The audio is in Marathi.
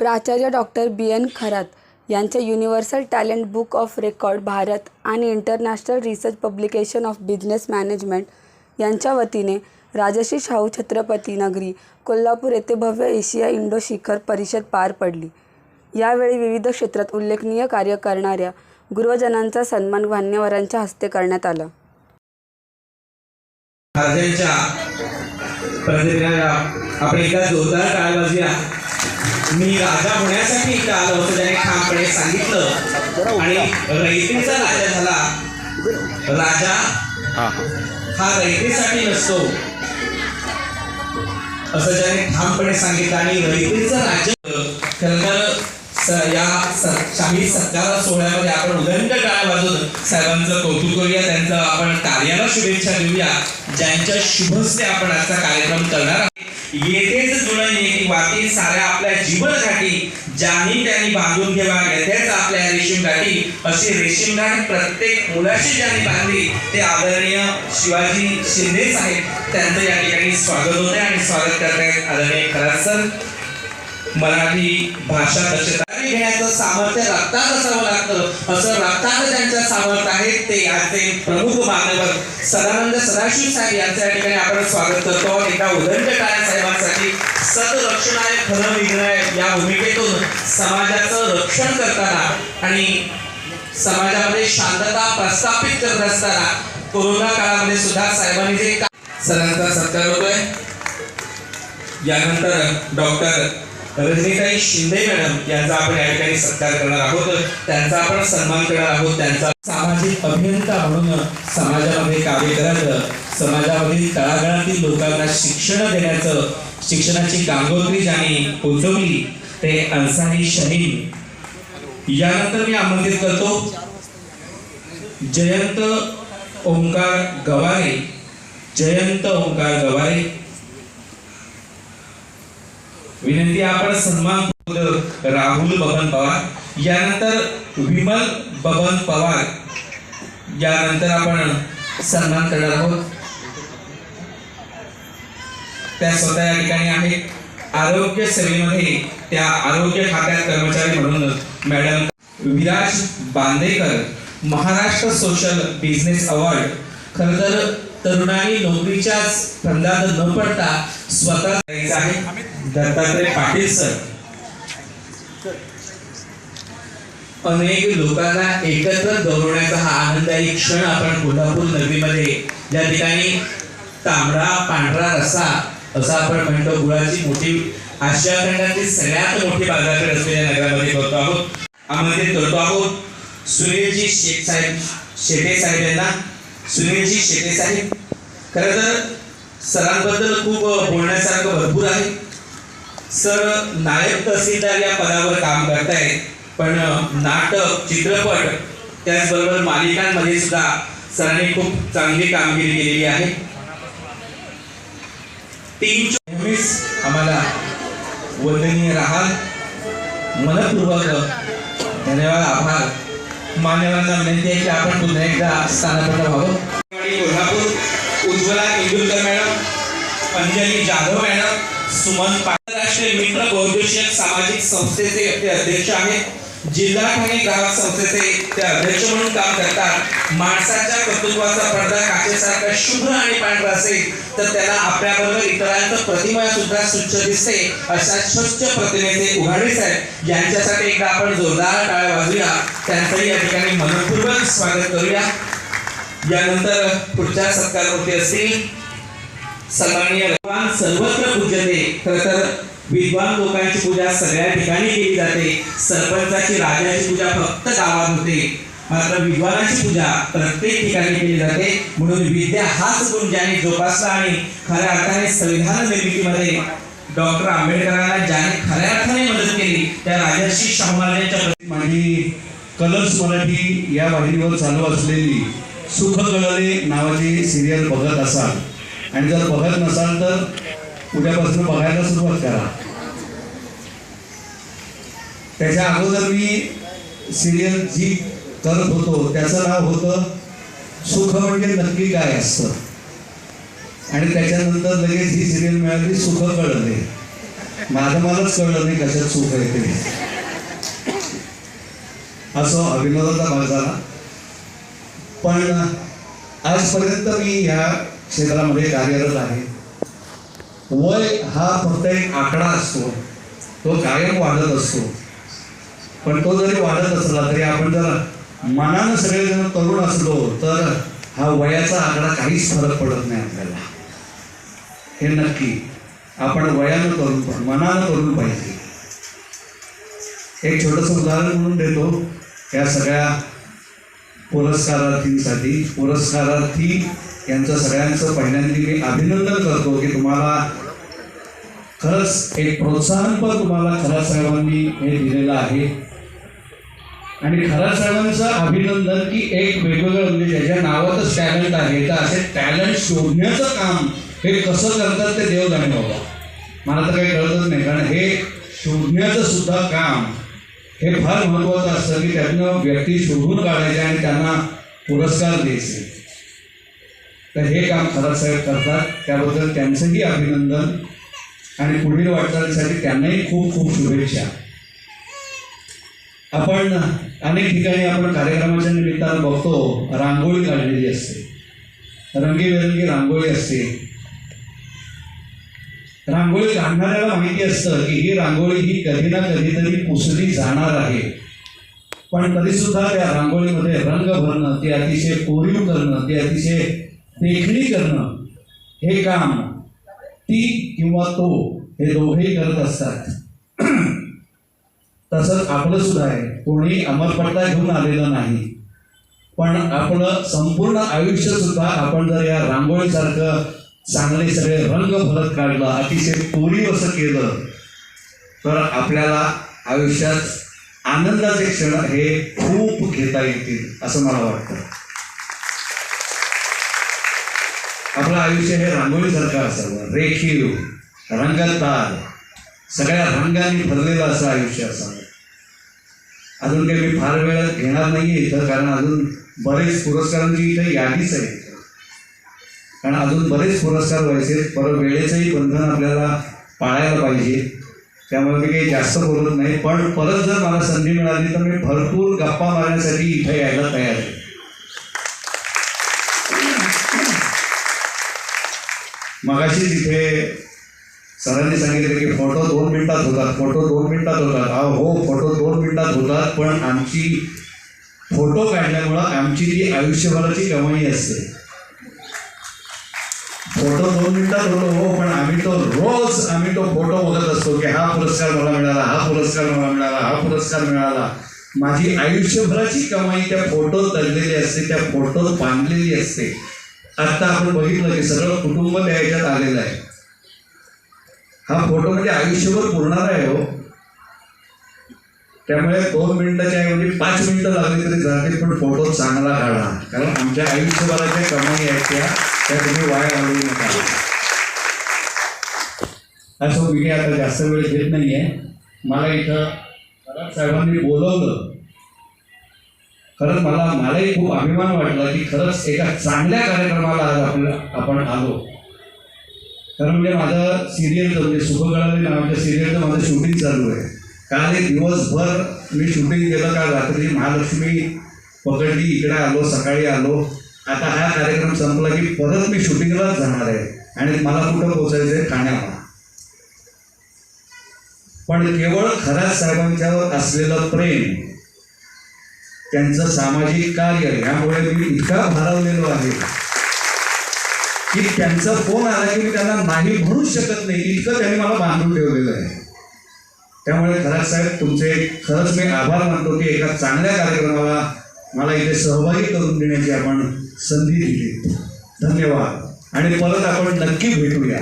प्राचार्य डॉक्टर बी एन खरात यांच्या universal talent book of record Bharat आणि international research publication of business management यांच्या वतीने राजश्री शाहू छत्रपती नगरी कोल्हापूर येथे भव्य एशिया इंडो शिखर परिषद पार पडली. यावेळी विविध क्षेत्रात उल्लेखनीय कार्य करणाऱ्या गुरुजनांचा सन्मान मान्यवरांच्या हस्ते करण्यात आला. राजांच्या आपण एकदा जोरदार मी राजा होण्यासाठी इथं आलो होतो त्याने ठामपणे सांगितलं. आणि रयतेचा राजा झाला. राजा हा रयतेसाठी नसतो. असं ज्याने ठामपणे सांगितलं. आणि रयतेचं राज्य खरं तर या शाही सत्कार सोहळ्यामध्ये आपण उदंड टाळ्या वाजवून साहेबांचं कौतुक करूया त्यांचं आपण कार्याला शुभेच्छा देऊया. ज्यांच्या शुभस्ते आपण आजचा कार्यक्रम करणार आहोत. येथेच जुळण की वाटी साऱ्या आपल्या जीवनघाटी ज्यांनी त्यांनी बांधून ठेवा येथेच आपल्या रेशीम गाठी अशी रेशीम गाठ प्रत्येक मुलाशी ज्यांनी बांधली ते आदरणीय शिवाजी शिंदेच आहेत त्यांचं या ठिकाणी स्वागत होते आणि स्वागत करतायत आदरणीय खरात सर. मराठी भाषा दक्षता घेण्याचं सामर्थ्य रक्तात असावं लागतं. असं रक्तात ज्यांचं सामर्थ्य आहे ते आजचे प्रमुख मान्यवर सदानंद सदाशिव साहेब यांचं या ठिकाणी आपण स्वागत करतो. आणि एका उदंड टाळ्या साहेबांसाठी सतरक्षणाय खरं विघ्नाय या भूमिकेतून समाजाचं रक्षण करताना आणि समाजामध्ये शांतता प्रस्थापित करत असताना कोरोना काळामध्ये सुद्धा साहेबांनी जे का- सरांचा सत्कार होतोय. यानंतर डॉक्टर रजनीताई शिंदे मॅडम यांचा आपण या ठिकाणी सत्कार करणार आहोत त्यांचा आपण सन्मान करणार आहोत त्यांचा सामाजिक अभियंता म्हणून समाजामध्ये कार्य करायचं समाजामधील तळागाळातील लोकांना शिक्षण देण्याचं शिक्षणाची गांगोत्री ज्यांनी पोचवली ते अन्सारी शहीद यानंतर मी आमंत्रित करतो जयंत ओंकार गवारे. जयंत ओंकार गवारे. विनंती आपण सन्मान राहुल बबन पवार. यानंतर विमल बबन पवार. यानंतर आपण सन्मान करणार आहोत. त्या स्वतः या ठिकाणी आहेत. आरोग्य सेवेमध्ये त्या आरोग्य खात्यात कर्मचारी म्हणून madam Viraj Bandekar. Maharashtra social business award. खरं तर तरुणांनी नोकरीच्याच फंदात न पडता स्वतः करायचं आहे. दत्तात्रय पाटील सर. अनेक लोकांना एकत्र गौरवण्याचा हा आनंददायी क्षण आपण कोल्हापूर नगरीमध्ये ज्या ठिकाणी तांबडा पांढरा रसा असं आपण म्हणतो गुळाची मोठी आशिया खंडातील सगळ्यात मोठी बाजारपेठ असलेल्या नगरामध्ये करतो आहोत. आमंत्रित करतो आहोत. सुनीलजी शेख साहेब शेटे साहेब यांना. सुनीलजी शेटे साहेब खरं तर सरांबद्दल खूप बोलण्यासारखं भरपूर आहे. सर नायब तहसीलदार या पदावर काम करतायत पण नाटक चित्रपट त्याचबरोबर मालिकांमध्ये सुद्धा सरांनी खूप चांगली कामगिरी केलेली आहे. तीन नेहमीच आम्हाला वंदनीय राहाल. मनपूर्वक धन्यवाद आभार. मान्यवरांना विनंती आहे की आपण पुन्हा एकदा स्थानापन्न व्हावं. आणि कोल्हापूर उज्ज्वला इंदुलकर मॅडम अंजली जाधव मॅडम सुमन आंतरराष्ट्रीय मित्र बहुद्देशीय सामाजिक संस्थेचे अध्यक्ष आहेत. जिल्हा ठाणे ग्राहक संस्थेचे ते अध्यक्ष म्हणून काम करतात. माणसाच्या कर्तृत्वाचा पडदा काचेसारखा शुभ्र आणि पांढरा असेल तर त्याला आपल्याबरोबर इतरांचं प्रतिमा सुद्धा स्वच्छ दिसते अशा स्वच्छ प्रतिमेचे उघाडे साहेब यांच्यासाठी एकदा आपण जोरदार टाळ्या वाजूया. त्यांचंही या ठिकाणी मनपूर्वक स्वागत करूया. यानंतर पुढच्या सत्कारमूर्ती असतील. सन्माननीय भगवान सर्वत्र पूजते खरं तर विद्वान लोकांची पूजा सगळ्या ठिकाणी केली जाते. सरपंचाची राजाची पूजा फक्त गावात होते. मात्र विद्वानाची पूजा प्रत्येक ठिकाणी केली जाते. म्हणून विद्या हाच गुण ज्याने जोपासला आणि खऱ्या अर्थाने संविधान निर्मितीमध्ये डॉक्टर आंबेडकरांना ज्याने खऱ्या अर्थाने मदत केली त्या राजर्षी शाहू महाराजांच्या प्रति- आणि कलर्स मराठी या वाहिनीवर चालू असलेली सुख कळले नावाची सिरियल बघत असाल. आणि जर बघत नसाल तर उद्यापासून बघायला सुरुवात करा. त्याच्या अगोदर मी सिरियल जी करत होतो त्याचं नाव होतं सुख म्हणजे नक्की काय असतं. आणि त्याच्यानंतर लगेच ही सिरियल मिळाली सुख कळले. माझं मलाच कळलं नाही कशात सुख आहे ते. असो अभिनवाचा भाग झाला पण आजपर्यंत मी ह्या क्षेत्रामध्ये कार्यरत आहे. वय हा फक्त एक आकडा असतो. तो कायम वाढत असतो. पण तो जरी वाढत असला तरी आपण जर मनानं सगळेजण तरुण असलो तर हा वयाचा आकडा काहीच फरक पडत नाही आपल्याला. हे नक्की आपण वयानं करून पण मनानं करून पाहिजे. एक छोटंसं उदाहरण म्हणून देतो. या सगळ्या पुरस्कारार्थींसाठी पुरस्कारार्थी यांचं सगळ्यांचं पहिल्यांदा मी अभिनंदन करतो की तुम्हाला खरंच एक प्रोत्साहन पण तुम्हाला खरा साहेबांनी हे दिलेलं आहे. आणि खरा साहेबांचं अभिनंदन की एक वेगवेगळं म्हणजे ज्याच्या नावातच टॅलेंट आहे तर असे टॅलेंट शोधण्याचं काम हे कसं करतात ते देव जाणे बाबा. मला तर काही कळतच नाही कारण हे शोधण्याचं सुद्धा काम हे फार महत्त्वाचं असतं की त्यातनं व्यक्ती शोधून काढायचे आणि त्यांना पुरस्कार द्यायचे. तर हे काम खरा साहेब करतात त्याबद्दल त्यांचंही अभिनंदन आणि पुढील वाटचालीसाठी त्यांनाही खूप खूप शुभेच्छा. आपण अनेक ठिकाणी आपण कार्यक्रमाच्या निमित्तानं बघतो रांगोळी काढलेली असते. रंगीबेरंगी रांगोळी असते. रांगोळी काढणाऱ्याला माहिती असतं की ही रांगोळी ही कधी ना कधीतरी पुसली जाणार आहे. पण तरी सुद्धा त्या रांगोळीमध्ये रंग भरणं ते अतिशय कोरीव करणं ते अतिशय देखणी करणं हे काम ती किंवा तो हे दोघेही करत असतात. तसंच आपलं सुद्धा आहे. कोणी अमरपट्टा घेऊन आलेलं नाही. पण आपलं संपूर्ण आयुष्य सुद्धा आपण जर या रांगोळीसारखं चांगले सगळे रंग भरत काढलं अतिशय कोरीव असं केलं तर आपल्याला आयुष्यात आनंदाचे क्षण हे खूप घेता येतील असं मला वाटतं. आपलं आयुष्य हे रांगोळीसारखं असावं. रेखीव रंगतदार सगळ्या रंगांनी भरलेलं असं आयुष्य असावं अजून काही मी फार वेळ घेणार नाहीये इथं कारण अजून बरेच पुरस्कारांची इथं यादीच आहे कारण अजून बरेच पुरस्कार व्हायचे परत वेळेचंही बंधन आपल्याला पाळायला पाहिजे. त्यामुळे मी काही जास्त बोलत नाही पण परत जर मला संधी मिळाली तर मी भरपूर गप्पा मारण्यासाठी इथं यायला तयार आहे. मगाशी तिथे सरांनी सांगितलं की फोटो दोन मिनिटात होतात फोटो दोन मिनिटात होतात. हा हो फोटो दोन मिनिटात होतात पण आमची फोटो काढल्यामुळं आमची ती आयुष्यभराची कमाई असते. फोटो दोन मिनिटात होतो हो पण आम्ही तो रोज आम्ही तो फोटो बघत असतो की हा पुरस्कार मला मिळाला हा पुरस्कार मला मिळाला हा पुरस्कार मिळाला. माझी आयुष्यभराची कमाई त्या फोटोत दडलेली असते त्या फोटोत बांधलेली असते. आत्ता आपण बघितलं की सगळं कुटुंब त्या ह्याच्यात आलेलं आहे. हा फोटो म्हणजे आयुष्यभर पुरणार आहे हो. त्यामुळे दोन मिनिटाच्या ऐवजी पाच मिनिटं लागली तरी जातील पण फोटो चांगला काढा. कारण आमच्या आयुष्यभराच्या कमाई आहेत त्या त्या तुम्ही वाया घालवू नका. असं मी आता जास्त वेळ घेत नाहीये. मला इथं खरंच साहेबांनी बोलवलं. खरंच मला मलाही खूप अभिमान वाटला की खरंच एका चांगल्या कार्यक्रमाला आज आपण आलो. कारण म्हणजे, म्हणजे माझं सिरियलचं म्हणजे सुखगळाली नावाच्या सिरियलचं माझं शूटिंग चालू आहे. काल एक दिवसभर मी शूटिंग केलं काल रात्री महालक्ष्मी पकडली इकडे आलो सकाळी आलो. आता हा कार्यक्रम संपला की परत मी शूटिंगलाच जाणार आहे आणि मला कुठं पोचायचं आहे ठाण्याला. पण केवळ खऱ्या साहेबांच्यावर असलेलं प्रेम त्यांचं सामाजिक कार्य यामुळे मी इतका भारावलेलो आहे. की त्यांचा फोन आला की मी त्यांना नाही म्हणूच शकत नाही इतकं त्यांनी मला बांधून ठेवलेलं आहे. त्यामुळे खरंच साहेब तुमचे खरंच मी आभार मानतो की एका चांगल्या कार्यक्रमाला मला इथे सहभागी करून देण्याची आपण संधी दिली. धन्यवाद. आणि परत आपण नक्की भेटूया.